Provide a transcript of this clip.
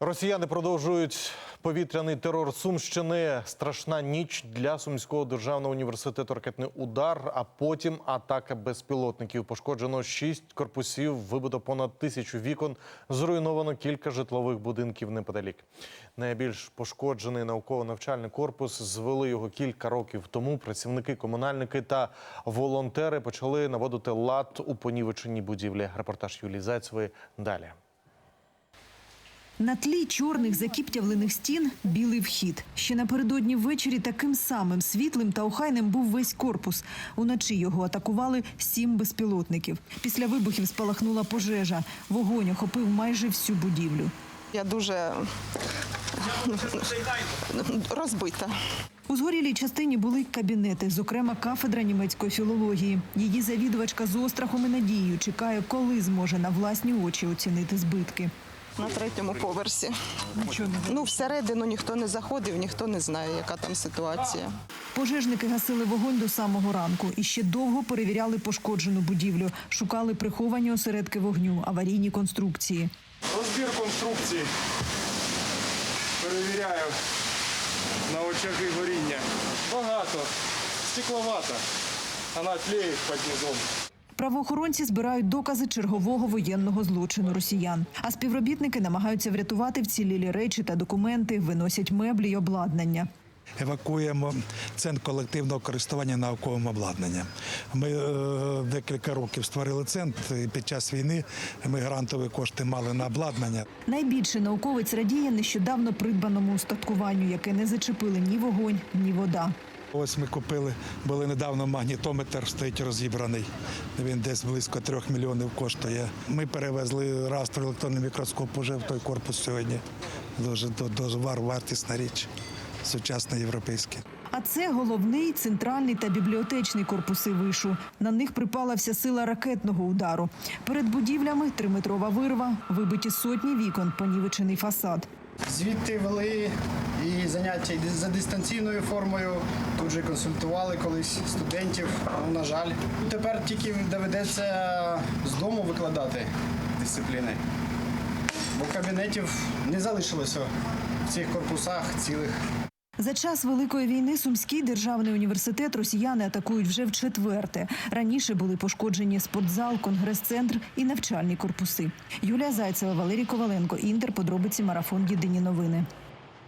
Росіяни продовжують повітряний терор Сумщини. Страшна ніч для Сумського державного університету. Ракетний удар, а потім атака безпілотників. Пошкоджено шість корпусів, вибито понад тисячу вікон. Зруйновано кілька житлових будинків неподалік. Найбільш пошкоджений науково-навчальний корпус звели його кілька років тому. Працівники, комунальники та волонтери почали наводити лад у понівеченій будівлі. Репортаж Юлії Зайцевої далі. На тлі чорних закіптявлених стін білий вхід. Ще напередодні ввечері таким самим світлим та охайним був весь корпус. Уночі його атакували сім безпілотників. Після вибухів спалахнула пожежа. Вогонь охопив майже всю будівлю. Я дуже розбита. У згорілій частині були кабінети, зокрема кафедра німецької філології. Її завідувачка з острахом і надією чекає, коли зможе на власні очі оцінити збитки. На третьому поверсі. Ну, всередину ніхто не заходив, ніхто не знає, яка там ситуація. Пожежники гасили вогонь до самого ранку і ще довго перевіряли пошкоджену будівлю, шукали приховані осередки вогню, аварійні конструкції. Розбір конструкції. Перевіряю на очаги горіння. Багато. Стекловата. Вона тлеє під низом. Правоохоронці збирають докази чергового воєнного злочину росіян. А співробітники намагаються врятувати вцілілі речі та документи, виносять меблі й обладнання. евакуємо центр колективного користування науковим обладнанням. Ми е, декілька років створили центр. і Під час війни ми грантові кошти мали на обладнання. Найбільше науковець радіє нещодавно придбаному устаткуванню, яке не зачепили ні вогонь, ні вода. Ось ми купили, були недавно магнітометр, стоїть розібраний. Він десь близько трьох мільйонів коштує. Ми перевезли растр електронний мікроскоп уже в той корпус сьогодні. Дуже, дуже вар- вартісна річ, сучасна європейська. А це головний, центральний та бібліотечний корпуси вишу. На них припала вся сила ракетного удару. Перед будівлями триметрова вирва, вибиті сотні вікон, понівечений фасад. Звідти вели і заняття за дистанційною формою. Тут же консультували колись студентів. Ну, на жаль, тепер тільки доведеться з дому викладати дисципліни, бо кабінетів не залишилося в цих корпусах цілих. За час великої війни Сумський державний університет росіяни атакують вже в четверте. Раніше були пошкоджені спортзал, конгрес-центр і навчальні корпуси. Юлія Зайцева, Валерій Коваленко, Інтер. Подробиці марафон. Єдині новини.